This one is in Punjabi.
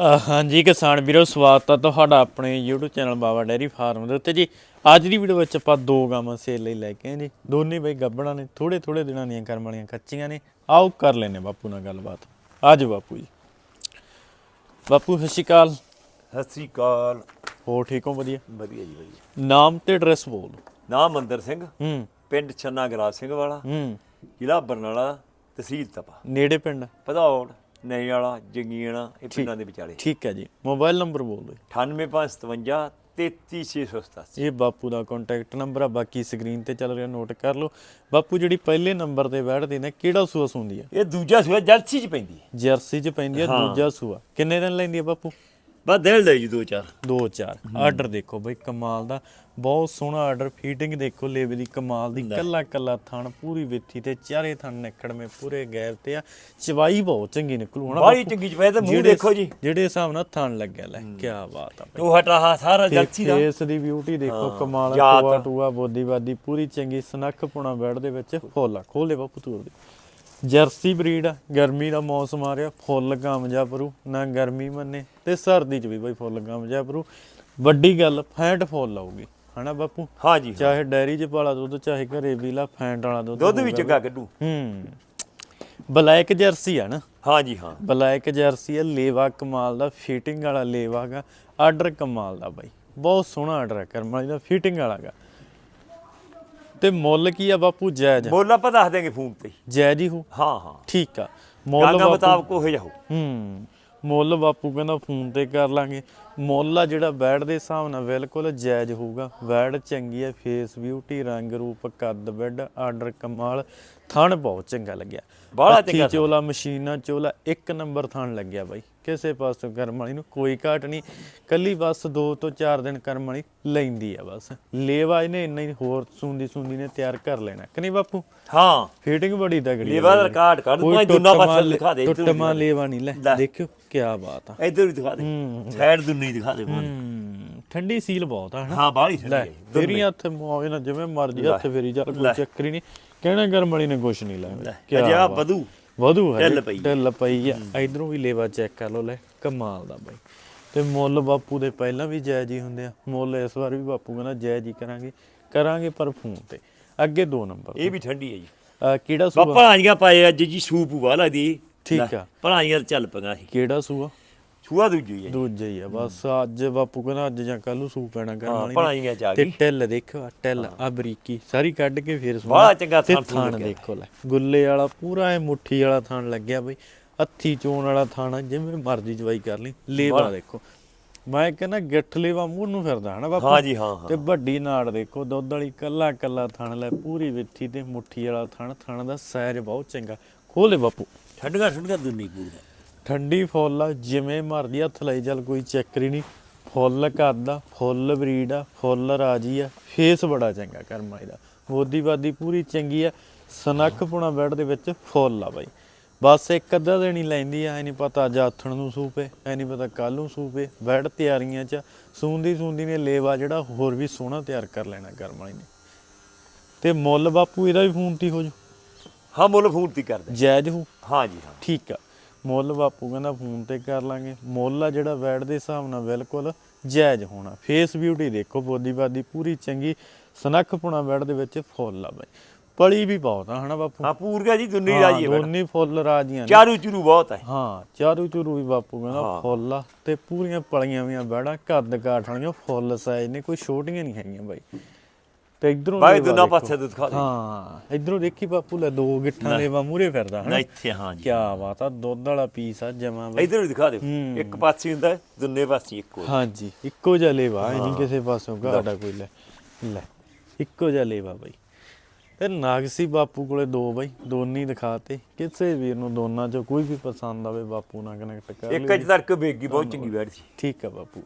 ਹਾਂਜੀ ਕਿਸਾਨ ਵੀਰੋ ਸਵਾਗਤ ਹੈ ਤੁਹਾਡਾ ਆਪਣੇ YouTube channel Baba dairy farm ਦੇ ਉੱਤੇ ਜੀ। ਅੱਜ ਦੀ ਵੀਡੀਓ ਵਿੱਚ ਆਪਾਂ ਦੋ ਗਾਵਾਂ ਸੇਲ ਲਈ ਲੈ ਕੇ ਆਏ ਜੀ। ਦੋਨੇ ਬਈ ਗੱਬੜਾਂ ਨੇ ਥੋੜੇ ਥੋੜੇ ਦਿਨਾਂ ਦੀਆਂ ਕਰਮ ਵਾਲੀਆਂ ਕੱਚੀਆਂ ਨੇ। ਆਓ ਕਰ ਲੈਨੇ ਬਾਪੂ ਨਾਲ ਗੱਲਬਾਤ। ਆਜੋ ਬਾਪੂ ਜੀ। ਬਾਪੂ ਸਤਿ ਸ਼੍ਰੀ ਅਕਾਲ। ਸਤਿ ਸ੍ਰੀ ਅਕਾਲ। ਹੋ ਠੀਕ ਹੋ? ਵਧੀਆ। ਵਧੀਆ ਜੀ ਵਧੀਆ। ਨਾਮ ਤੇ ਐਡਰੈਸ ਬੋਲ ਨਾਮ ਮੰਦਰ ਸਿੰਘ। ਹੂੰ। ਪਿੰਡ ਛੰਨਾ ਗਰਾਜ ਸਿੰਘ ਵਾਲਾ। ਹੂੰ। ਜ਼ਿਲ੍ਹਾ ਬਰਨਾਲਾ ਤਹਿਸੀਲ ਤਪਾ। ਨੇੜੇ ਪਿੰਡ ਭਦੌੜ। ਨਈ ਵਾਲਾ ਜੰਗੀਆਣਾ ਇਹ ਪਿੰਡਾਂ ਦੇ ਵਿਚਾਲੇ। ਠੀਕ ਹੈ ਜੀ। ਮੋਬਾਈਲ ਨੰਬਰ ਬੋਲ ਦਿਓ। 98557 33687 ਇਹ ਬਾਪੂ ਦਾ ਕੰਟੈਕਟ ਨੰਬਰ ਆ ਬਾਕੀ ਸਕਰੀਨ ਤੇ ਚੱਲ ਰਿਹਾ ਨੋਟ ਕਰ ਲਓ। ਬਾਪੂ ਜਿਹੜੀ ਪਹਿਲੇ ਨੰਬਰ ਤੇ ਬੈਠਦੀ ਨੇ ਕਿਹੜਾ ਸੂਆ ਸੁੰਦੀ ਆ? ਇਹ ਦੂਜਾ ਸੂਆ ਜਲਸੀ ਚ ਪੈਂਦੀ ਹੈ। ਜਰਸੀ ਚ ਪੈਂਦੀ ਆ ਦੂਜਾ ਸੂਆ। ਕਿੰਨੇ ਦਿਨ ਲੈਂਦੀ ਆ ਬਾਪੂ? ਬਸ ਦਿਲ ਲੈ ਜੀ ਦੋ ਚਾਰ। ਦੋ ਚਾਰ। ਆਰਡਰ ਦੇਖੋ ਬਈ ਕਮਾਲ ਦਾ। ਬਹੁਤ ਸੋਹਣਾ ਆਰਡਰ ਫੀਟਿੰਗ ਦੇਖੋ ਲੇਵੇ ਦੀ ਕਮਾਲ ਦੀ। ਕੱਲਾ ਕੱਲਾ ਥਣ ਪੂਰੀ ਵਿੱਥੀ ਤੇ ਚਾਰੇ ਥਣ ਨਿਕੜਵੇਂ ਪੂਰੇ ਗੈਪ ਤੇ ਆ। ਚਵਾਈ ਬਹੁਤ ਚੰਗੀ ਨਿਕਲੂ ਬਾਹਲੀ ਬਾਪੂ? ਚੰਗੀ ਚ ਪਏ ਤੇ ਮੂੰਹ ਦੇਖੋ ਜੀ। ਜਿਹੜੇ ਹਿਸਾਬ ਨਾਲ ਥਣ ਲੱਗਿਆ ਲੈ ਕੀ ਬਾਤ ਆ ਬਈ। ਉਹ ਹਟਾ ਸਾਰਾ ਜਲਸੀ ਦਾ। ਫੇਸ ਦੀ ਬਿਊਟੀ ਦੇਖੋ ਕਮਾਲ। ਟੂਆ ਟੂਆ ਬੋਦੀ ਬਾਦੀ ਪੂਰੀ ਚੰਗੀ ਸਨੱਖ ਪੁਣਾ ਬੈਡ ਦੇ ਵਿੱਚ। ਫੁੱਲ ਖੋਲੇ ਬਾਪੂ ਤੂਰ ਦੇ ਜਰਸੀ ਬਰੀਡ ਆ ਗਰਮੀ ਦਾ ਮੌਸਮ ਆ ਰਿਹਾ ਫੁੱਲ ਕਾਮਯਾਬ ਰੂ ਨਾ ਗਰਮੀ ਮੰਨੇ ਤੇ ਸਰਦੀ ਚ ਵੀ ਬਈ ਫੁੱਲ ਕਾਮਯਾਬ ਰੂ ਵੱਡੀ ਗੱਲ ਫੈਂਟ ਫੁੱਲ ਲਾਉਗੀ ਹਨਾ ਬਾਪੂ? ਹਾਂ ਜੀ ਚਾਹੇ ਡੈਰੀ ਚ ਪਾਲਾ ਦੁੱਧ ਚਾਹੇ ਘਰੇ ਵੀ ਲਾ ਫੈਂਟ ਵਾਲਾ ਦੁੱਧ ਦੁੱਧ ਵੀ ਚੰਗਾ ਕੱਢੂ ਹੂੰ। ਬਲੈਕ ਜਰਸੀ ਆ ਨਾ? ਹਾਂ ਜੀ ਹਾਂ। ਬਲੈਕ ਜਰਸੀ ਹੈ ਲੇਵਾ ਕਮਾਲ ਦਾ ਫਿਟਿੰਗ ਵਾਲਾ ਲੇਵਾ ਗਾ ਆਰਡਰ ਕਮਾਲ ਦਾ ਬਾਈ। ਬਹੁਤ ਸੋਹਣਾ ਆਰਡਰ ਹੈ ਕਰਮ ਵਾਲੀ ਦਾ ਫਿਟਿੰਗ ਵਾਲਾ ਗਾ। ਤੇ ਮੁੱਲ ਕੀ ਆ ਬਾਪੂ? ਜਾਇਜ਼ ਮੁੱਲ ਆਪਾਂ ਦੱਸ ਦਿਆਂਗੇ ਫੋਨ ਤੇ ਜਾਇਜ਼ ਹੀ ਹੋ? ਹਾਂ ਹਾਂ। ਠੀਕ ਆ। ਮੁੱਲ ਬਾਪੂ ਮੁਤਾਬਕ ਉਹ ਜਾਓ ਹੂੰ। ਮੁੱਲ ਬਾਪੂ ਕਹਿੰਦਾ ਫੋਨ ਤੇ ਕਰ ਲਾਂਗੇ। ਮੁੱਲ ਆ ਜਿਹੜਾ ਬੈਡ ਦੇ ਹਿਸਾਬ ਨਾਲ ਬਿਲਕੁਲ ਜਾਇਜ਼ ਹੋਊਗਾ। ਬੈਡ ਚੰਗੀ ਹੈ ਫੇਸ ਬਿਊਟੀ ਰੰਗ ਰੂਪ ਕੱਦ ਬੈਡ ਆਰਡਰ ਕਮਾਲ। ਥਣ ਬਹੁਤ ਚੰਗਾ ਲੱਗਿਆ। ਬਾਹਲਾ ਹੱਥੀ ਚੰਗਾ ਚੋਲਾ ਮਸ਼ੀਨਾਂ ਚੋਲਾ ਇੱਕ ਨੰਬਰ ਥਣ ਲੱਗਿਆ ਬਾਈ। ਕਿਸੇ ਪਾਸੋਂ ਕਰਮ ਵਾਲੀ ਨੂੰ ਕੋਈ ਘਾਟ ਨਹੀਂ। ਕੱਲੀ ਬਸ 2 ਤੋਂ 4 ਦਿਨ ਕਰਮ ਵਾਲੀ ਲੈਂਦੀ ਆ ਬਸ। ਲੇਵਾ ਇਹਨੇ ਇੰਨਾ ਹੀ ਹੋਰ ਸੁੰਦੀ ਸੁੰਦੀ ਨੇ ਤਿਆਰ ਕਰ ਲੈਣਾ ਕਿ ਨਹੀਂ ਬਾਪੂ? ਹਾਂ। ਫੀਟਿੰਗ ਬੜੀ ਤਗੜੀ ਲੇਵਾ ਦਾ ਰਿਕਾਰਡ ਕੱਢ ਦੂੰ ਦੋਨਾਂ ਪਾਸੇ ਦਿਖਾ ਦੇ ਟੁੱਟਮਾ ਲੇਵਾ ਨਹੀਂ ਲੈ। ਦੇਖਿਓ ਕੀ ਬਾਤ ਆ। ਇੱਧਰ ਵੀ ਦਿਖਾ ਦੇ। ਸਾਈਡ ਦੁੰਨੀ ਦਿਖਾ ਦੇ ਠੰਡੀ ਸੀਲ ਬਹੁਤ ਆ ਹਾਂ ਬਾਹਲੀ ਠੰਡੀ ਹੈ ਹੱਥ ਮੋਏ ਨਾ ਜਿਵੇਂ ਮਰਜ਼ੀ ਹੱਥ ਫੇਰੀ ਚੱਲ ਕੋਈ ਚੱਕਰੀ ਨਹੀਂ। ਕਹਿਣਾ ਗਰਮ ਵਾਲੀ ਨੇ ਕੁਛ ਨਹੀਂ ਲਾਇਆ ਕੀ ਆ। ਵਧੂ। ਵਧੂ ਹੈ ਢਿੱਲ ਪਈ। ਢਿੱਲ ਪਈ ਆ। ਇਧਰੋਂ ਵੀ ਲੇਵਾ ਚੈੱਕ ਕਰ ਲਓ ਲੈ ਕਮਾਲ ਦਾ ਬਾਈ। ਤੇ ਮੁੱਲ ਬਾਪੂ ਦੇ ਪਹਿਲਾਂ ਵੀ ਜਾਇਜ਼ ਹੀ ਹੁੰਦੇ ਆ। ਮੁੱਲ ਇਸ ਵਾਰ ਵੀ ਬਾਪੂ ਕਹਿੰਦਾ ਜਾਇਜ਼ ਹੀ ਕਰਾਂਗੇ। ਕਰਾਂਗੇ ਪਰ ਫੋਨ ਤੇ। ਅੱਗੇ ਦੋ ਨੰਬਰ ਇਹ ਵੀ ਠੰਡੀ ਹੈ ਜੀ। ਕਿਹੜਾ ਸੂਆ? ਬਾਪਾ ਆਈਆਂ ਪਾਏ ਅੱਜ ਜੀ ਸੂਪ ਵਾਲਾ ਦੀ ਠੀਕ ਆ। ਭਲਾਈਆਂ ਚੱਲ ਪਗਾ ਸੀ। ਕਿਹੜਾ ਸੂਆ? ਛੂਆ ਦੂਜੀ ਹੈ ਦੂਜਾ ਹੀ ਆ ਬਸ ਅੱਜ ਬਾਪੂ ਕਹਿੰਦਾ ਅੱਜ ਜਾਂ ਕੱਲ ਨੂੰ ਸੂ ਪੈਣਾ ਕਰਨ ਹਾਂ ਵਾਲੀ ਨੇ। ਭਲਾਈਆਂ ਚ ਆ ਤੇ ਗਈ। ਟੈਲ ਦੇਖੋ ਆਹ ਟੈਲ ਆ ਬਰੀਕੀ ਸਾਰੀ ਕੱਢ ਕੇ ਫੇਰ ਸੋਹਣਾ ਬੜਾ ਚੰਗਾ ਥਣ ਥੂਣ ਥਾਣ ਲੱਗਿਆ। ਦੇਖੋ ਲੈ ਗੁੱਲੇ ਵਾਲਾ ਪੂਰਾ ਐ ਮੁੱਠੀ ਵਾਲਾ ਥਾਣ ਲੱਗਿਆ ਬਈ ਹੱਥੀ ਚੋਣ ਵਾਲਾ ਥਾਣ ਆ, ਜਿਵੇਂ ਮਰਜ਼ੀ ਜਵਾਈ ਕਰ ਲਈ ਲੇਵਾ ਦੇਖੋ। ਮੈਂ ਕਹਿੰਦਾ ਗਿੱਠ ਲੇਵਾ ਮੂੰਹ ਨੂੰ ਫਿਰਦਾ ਹਨਾ ਬਾਪੂ? ਹਾਂ ਜੀ ਹਾਂ ਹਾਂ। ਤੇ ਵੱਡੀ ਨਾੜ ਦੇਖੋ ਦੁੱਧ ਵਾਲੀ ਕੱਲਾ ਕੱਲਾ ਥਣ ਲੈ ਪੂਰੀ ਵਿੱਥੀ ਤੇ ਮੁੱਠੀ ਵਾਲਾ ਥਣ ਥਣ ਦਾ ਸਾਈਜ਼ ਬਹੁਤ ਚੰਗਾ। ਖੋਲੇ ਬਾਪੂ। ਠੰਡੀਆਂ ਠੰਡੀਆਂ ਦੁੰਨੀ ਪੂਰਾ। ਠੰਡੀ ਫੁੱਲ ਆ ਜਿਵੇਂ ਮਰਦੀ ਹੱਥ ਲਈ ਚੱਲ ਕੋਈ ਚੱਕਰੀ ਨਹੀਂ। ਫੁੱਲ ਕਰਦਾ ਫੁੱਲ ਬਰੀਡ ਆ ਫੁੱਲ ਰਾਜੀ ਆ ਫੇਸ ਬੜਾ ਚੰਗਾ ਕਰਮਾ ਇਹਦਾ। ਬਾਦੀ ਪੂਰੀ ਚੰਗੀ ਆ ਸਨੱਖ ਪੁਣਾ ਬੈੱਡ ਦੇ ਵਿੱਚ ਫੁੱਲ ਆ ਬਾਈ। ਬਸ ਇੱਕ ਅੱਧਾ ਦਿਨ ਹੀ ਲੈਂਦੀ ਆ ਐ ਨਹੀਂ ਪਤਾ ਅੱਜ ਆਥਣ ਨੂੰ ਸੂਪੇ ਐ ਨਹੀਂ ਪਤਾ ਕੱਲ ਨੂੰ ਸੂਪੇ ਬੈੱਡ ਤਿਆਰੀਆਂ ਚ ਸੂੰਦੀ ਸੂੰਦੀ ਨੇ ਲੇਵਾ ਜਿਹੜਾ ਹੋਰ ਵੀ ਸੋਹਣਾ ਤਿਆਰ ਕਰ ਲੈਣਾ ਕਰਮ ਨੇ। ਤੇ ਮੁੱਲ ਬਾਪੂ ਇਹਦਾ ਵੀ ਫੋਨ ਤੇ ਹੀ ਹੋ ਜੂ? ਹਾਂ ਮੁੱਲ ਫੋਨ ਤੇ ਕਰਦੇ। ਜਾਇਜ਼ ਹੋ? ਹਾਂ ਜੀ ਹਾਂ। ਠੀਕ ਆ। ਮੁੱਲ ਬਾਪੂ ਕਹਿੰਦਾ ਫੋਨ ਤੇ ਕਰ ਲਾਂਗੇ। ਮੁੱਲ ਆ ਜਿਹੜਾ ਵੈਟ ਦੇ ਹਿਸਾਬ ਨਾਲ ਬਿਲਕੁਲ ਜਾਇਜ਼ ਹੋਣਾ। ਫੇਸ ਬਿਊਟੀ ਦੇਖੋ ਬੋਦੀ ਬਾਦੀ ਪੂਰੀ ਚੰਗੀ ਸਨੱਖ ਪੁਣਾ ਵੈਟ ਦੇ ਵਿੱਚ ਫੁੱਲ ਆ ਬਾਈ। ਪਲੀ ਵੀ ਬਹੁਤ ਆ ਹਨਾ ਬਾਪੂ? ਹਾਂ ਪੂਰਗਾ ਜੀ ਦੁੰਨੀ ਰਾਜੀ ਹੈ। ਦੋਨੇ ਫੁੱਲ ਰਾਜੀਆਂ ਨੇ। ਚਾਰੂ ਚੁਰੂ ਬਹੁਤ ਹੈ ਹਾਂ ਚਾਰੂ ਚੂਰੂ ਵੀ ਬਾਪੂ ਕਹਿੰਦਾ। ਫੁੱਲ ਆ। ਤੇ ਪੂਰੀਆਂ ਪਲੀਆਂ ਵੀਆਂ ਬੈੜਾ ਕੱਦ ਕਾਠ ਵਾਲੀਆਂ ਫੁੱਲ ਸਾਈਜ਼ ਨੇ ਕੋਈ ਛੋਟੀਆਂ ਨਹੀਂ ਹੈਗੀਆਂ ਬਾਈ। ਤੇ ਇਧਰੋਂ ਬਾਈ ਦੋਨਾਂ ਪਾਸੇ ਤੋਂ ਦਿਖਾ ਦੇ। ਹਾਂ ਇਧਰੋਂ ਦੇਖੀ ਬਾਪੂ ਲੈ ਦੋ ਗਿੱਠਾਂ ਲੇਵਾ ਮੂਰੇ ਫਿਰਦਾ ਹਨਾ? ਇੱਥੇ ਹਾਂ ਜੀ। ਕਿਆ ਬਾਤ ਆ ਦੁੱਧ ਵਾਲਾ ਪੀਸ ਆ ਜਮਾ ਬਈ। ਇਧਰ ਵੀ ਦਿਖਾ ਦੇ। ਇੱਕ ਪਾਸੇ ਹੁੰਦਾ ਦੋਨੇ ਪਾਸੇ ਇੱਕੋ ਹੈ। ਹਾਂਜੀ ਇੱਕੋ ਜਿਹਾ ਲੇਵਾ ਨਹੀਂ ਕਿਸੇ ਪਾਸੋਂ ਘਾਟਾ ਕੋਈ ਲੈ। ਲੈ ਇੱਕੋ ਜਿਹਾ ਲੇਵਾ ਬਾਈ। ਤੇ ਨਾਗਸੀ ਬਾਪੂ ਕੋਲੇ ਦੋ ਬਾਈ ਦੋਨੀ ਦਿਖਾਤੇ। ਕਿਸੇ ਵੀਰ ਨੂੰ ਦੋਨਾਂ ਚੋਂ ਕੋਈ ਵੀ ਪਸੰਦ ਆਵੇ ਬਾਪੂ ਨਾਲ ਕਨੈਕਟ ਕਰ ਇੱਕ ਲਿਓ ਅਜ ਤੱਕ ਬੇਗੀ ਬਹੁਤ ਚੰਗੀ ਬੈਠ ਸੀ ਠੀਕ ਆ ਬਾਪੂ।